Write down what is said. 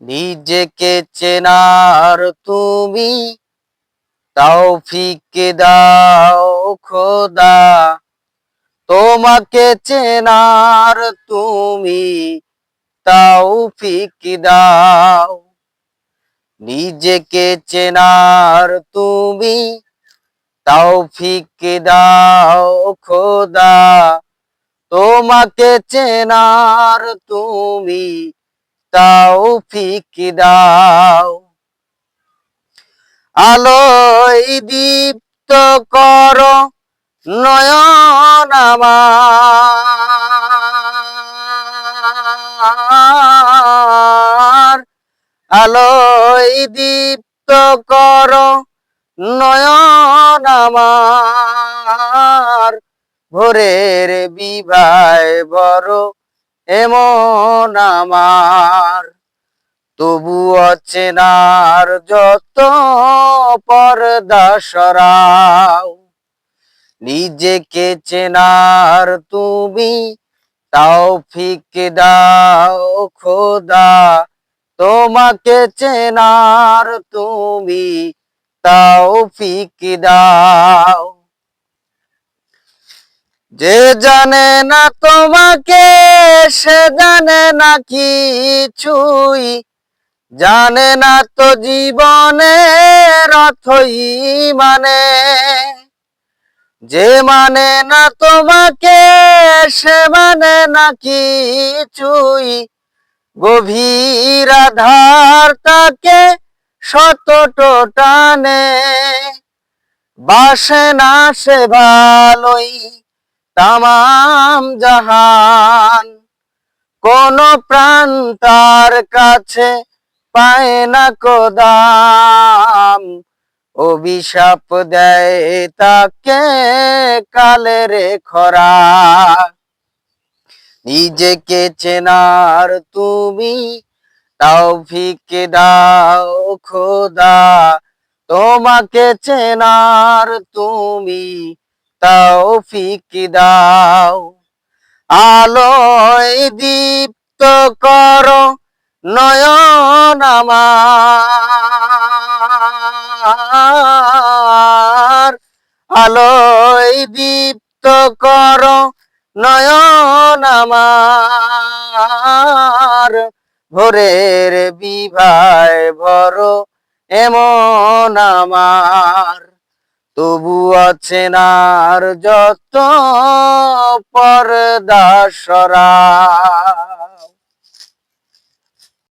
নিজেকে চেনার তুমি তৌফিক দাও খোদা। তোমাকে চেনার তুমি তৌফিক দাও। নিজেকে চেনার তুমি তৌফিক দাও খোদা। তোমাকে চেনার তুমি তৌফিক দাও। আলোয় দীপ্ত কর, নয়ন আমার। আলোয় দীপ্ত কর, নয়ন আমার। ভোরের বিবায় বড় এমন আমার। তবু অচেনার যত পর্দা সরাও। নিজেকে চেনার তুমি তাও ফিক দাও, খোদা। তোমাকে চেনার তুমি তাও ফিক দাও। যে জানে না তোমাকে, সে জানে না কিছুই। জানে না তো জীবনের অথই মানে। যে মানে না তোমাকে, সে মানে না কিছুই। গভীর আধার তাকে শত টানে। বাসে না সে ভালোই তামাম জাহান। কোন প্রাণ তার কাছে পায় না কোদাম। অভিশাপ দেয় তাকে কালের খরা। নিজেকে চেনার তুমি তৌফিক দাও খোদা। তোমাকে চেনার তুমি তৌফিক দাও। আলোয় দীপ্ত কর নয়ন আমার। আলোয় দীপ্ত করো নয়ন আমার। ভোরের বিভায় ভরো এমন আমার। তবু অচেনার যত পর্দা সরা